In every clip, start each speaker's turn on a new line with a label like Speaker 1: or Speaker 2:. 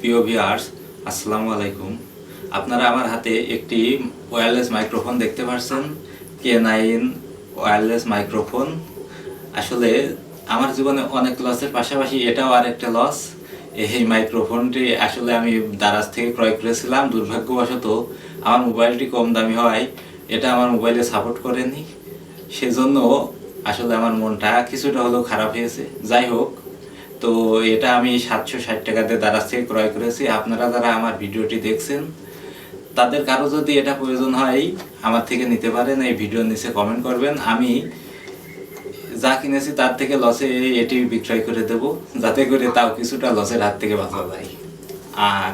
Speaker 1: প্রিয় ভিউয়ার্স আসসালামু আলাইকুম। আপনারা আমার হাতে একটি ওয়্যারলেস মাইক্রোফোন দেখতে পাচ্ছেন কে নাইন ওয়্যারলেস মাইক্রোফোন আসলে আমার জীবনে অনেক লসের পাশাপাশি এটাও আর একটা লস এই মাইক্রোফোনটি আসলে আমি দারাজ থেকে ক্রয় করেছিলাম, দুর্ভাগ্যবশত আমার মোবাইলটি কম দামি হয়, এটা আমার মোবাইলে সাপোর্ট করেনি। সেজন্য আসলে আমার মনটা কিছুটা হলেও খারাপ হয়েছে। যাই হোক তো এটা আমি সাতশো ষাট টাকাতে দারাজ থেকে ক্রয় করেছি। আপনারা যারা আমার ভিডিওটি দেখছেন, তাদের কারও যদি এটা প্রয়োজন হয়, আমার থেকে নিতে পারেন, এই ভিডিওর নিচে কমেন্ট করবেন। আমি যা কিনেছি তার থেকে লসে এটি বিক্রয় করে দেব, যাতে করে তাও কিছুটা লসের হাত থেকে বাঁচা যায়। আর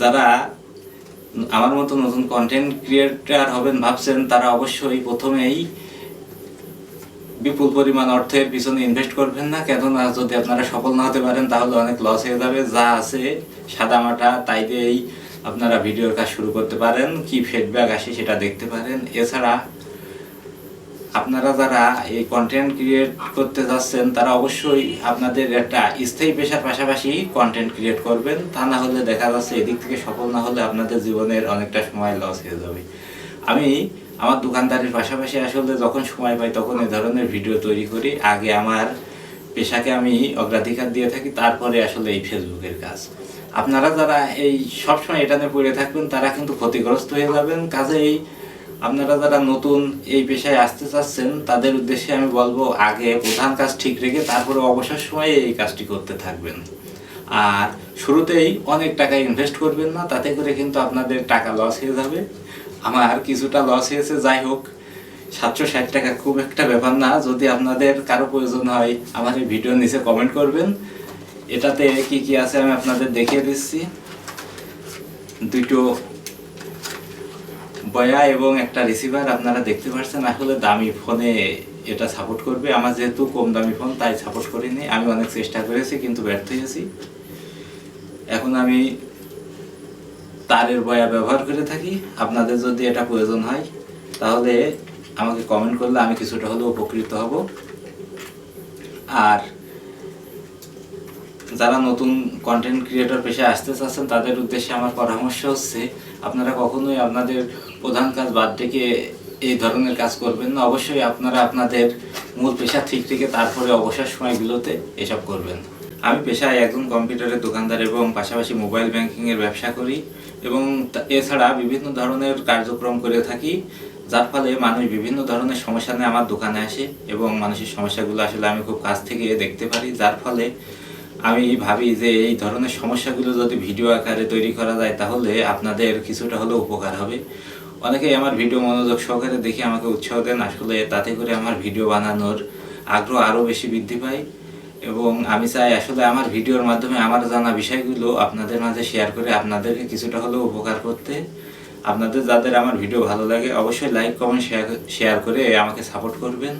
Speaker 1: যারা আমার মতো নতুন কন্টেন্ট ক্রিয়েটার হবেন ভাবছেন, তারা অবশ্যই প্রথমেই বিপুল পরিমাণ অর্থের পিছনে ইনভেস্ট করবেন না। কেননা যদি আপনারা সফল না হতে পারেন, তাহলে অনেক লস হয়ে যাবে। যা আছে সাদামাটা তাই দিয়েই আপনারা ভিডিওর কাজ শুরু করতে পারেন। কি ফিডব্যাক আসে সেটা দেখতে পারেন। এছাড়া আপনারা যারা এই কন্টেন্ট ক্রিয়েট করতে যাচ্ছেন, তারা অবশ্যই আপনাদের একটা স্থায়ী পেশার পাশাপাশি কন্টেন্ট ক্রিয়েট করবেন। তা না হলে দেখা যাচ্ছে এদিক থেকে সফল না হলে আপনাদের জীবনের অনেকটা সময় লস হয়ে যাবে। আমি আমার দোকানদারের পাশাপাশি আসলে যখন সময় পাই তখন এই ধরনের ভিডিও তৈরি করি। আগে আমার পেশাকে আমি অগ্রাধিকার দিয়ে থাকি, তারপরে আসলে এই ফেসবুকের কাজ। আপনারা যারা এই সবসময় এটা নিয়ে পড়ে থাকবেন, তারা কিন্তু ক্ষতিগ্রস্ত হয়ে যাবেন। কাজেই আপনারা যারা নতুন এই পেশায় আসতে চাচ্ছেন, তাদের উদ্দেশ্যে আমি বলব, আগে প্রধান কাজ ঠিক রেখে তারপরে অবসর সময়ে এই কাজটি করতে থাকবেন। আর শুরুতেই অনেক টাকা ইনভেস্ট করবেন না, তাতে করে কিন্তু আপনাদের টাকা লস হয়ে যাবে। আমার আর কিছুটা লস হয়েছে, যাই হোক, সাতশো ষাট টাকা খুব একটা ব্যাপার না। যদি আপনাদের কারও প্রয়োজন হয়, আমার এই ভিডিওর নিচে কমেন্ট করবেন। এটাতে কি কি আছে আমি আপনাদের দেখিয়ে দিচ্ছি। দুটো বয়া এবং একটা রিসিভার আপনারা দেখতে পাচ্ছেন আসলে দামি ফোনে এটা সাপোর্ট করবে। আমার যেহেতু কম দামি ফোন তাই সাপোর্ট করিনি। আমি অনেক চেষ্টা করেছি, কিন্তু ব্যর্থ হয়েছি। এখন আমি তারের বয়া ব্যবহার করে থাকি। আপনাদের যদি এটা প্রয়োজন হয়, তাহলে আমাকে কমেন্ট করলে আমি কিছুটা হলেও উপকৃত হব। আর যারা নতুন কন্টেন্ট ক্রিয়েটর পেশায় আসতে চাচ্ছেন, তাদের উদ্দেশ্যে আমার পরামর্শ হচ্ছে, আপনারা কখনোই আপনাদের প্রধান কাজ বাদ ডেকে এই ধরনের কাজ করবেন না। অবশ্যই আপনারা আপনাদের মূল পেশা ঠিক রেখে তারপরে অবসর সময়গুলোতে এসব করবেন। আমি পেশায় একজন কম্পিউটারের দোকানদার এবং পাশাপাশি মোবাইল ব্যাংকিংয়ের ব্যবসা করি এবং এছাড়া বিভিন্ন ধরনের কার্যক্রম করে থাকি, যার ফলে মানুষ বিভিন্ন ধরনের সমস্যা নিয়ে আমার দোকানে আসে এবং মানুষের সমস্যাগুলো আসলে আমি খুব কাছ থেকে দেখতে পারি, যার ফলে আমি ভাবি যে এই ধরনের সমস্যাগুলো যদি ভিডিও আকারে তৈরি করা যায় তাহলে আপনাদের কিছুটা হলেও উপকার হবে। অনেকেই আমার ভিডিও মনোযোগ সহকারে দেখে আমাকে উৎসাহ দেন, আসলে তাতে করে আমার ভিডিও বানানোর আগ্রহ আরও বেশি বৃদ্ধি পায়। এবং আমি চাই আসলে আমার ভিডিওর মাধ্যমে আমার জানা বিষয়গুলো আপনাদের মাঝে শেয়ার করে আপনাদেরকে কিছুটা হলেও উপকার করতে। আপনাদের যাদের আমার ভিডিও ভালো লাগে, অবশ্যই লাইক কমেন্ট শেয়ার করে আমাকে সাপোর্ট করবেন।